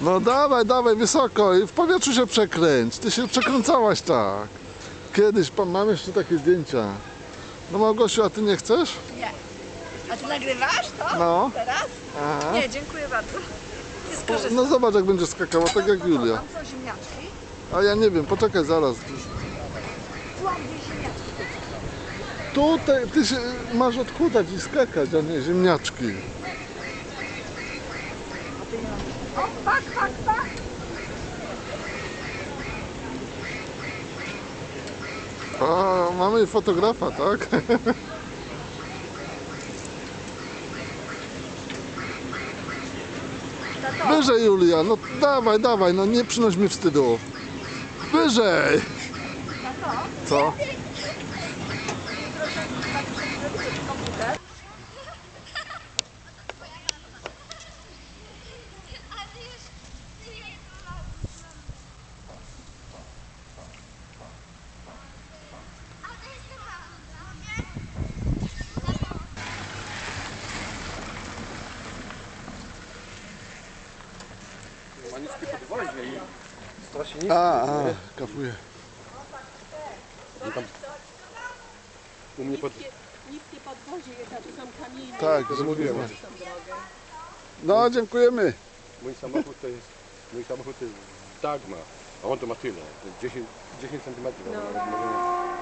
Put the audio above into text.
No dawaj, dawaj, wysoko i w powietrzu się przekręć. Ty się przekręcałaś tak. Kiedyś, pan, mam jeszcze takie zdjęcia. No Małgosiu, a ty nie chcesz? Nie. A ty nagrywasz to? No. Teraz? Aha. Nie, dziękuję bardzo. Nie skorzystam. No zobacz jak będziesz skakała, tak jak Julia. Tam są ziemniaczki. A ja nie wiem, poczekaj zaraz. Ziemniaczki. Tutaj ty się masz odkładać i skakać, a nie ziemniaczki. O, pak, pak, pak. Mamy fotografa, tak? Wyżej Julia, no dawaj, dawaj, no nie przynoś mi wstydu. Wyżej! Co? Manickie podwozie i strasznie nic. A, a, kapuję. U mnie pod... Niskie podwozie, znaczy są kamienie. Tak, Zamówiłem. No, dziękujemy. Mój samochód to jest... Mój samochód to jest Dagma. A on to ma tyle. To jest 10, 10 cm. No.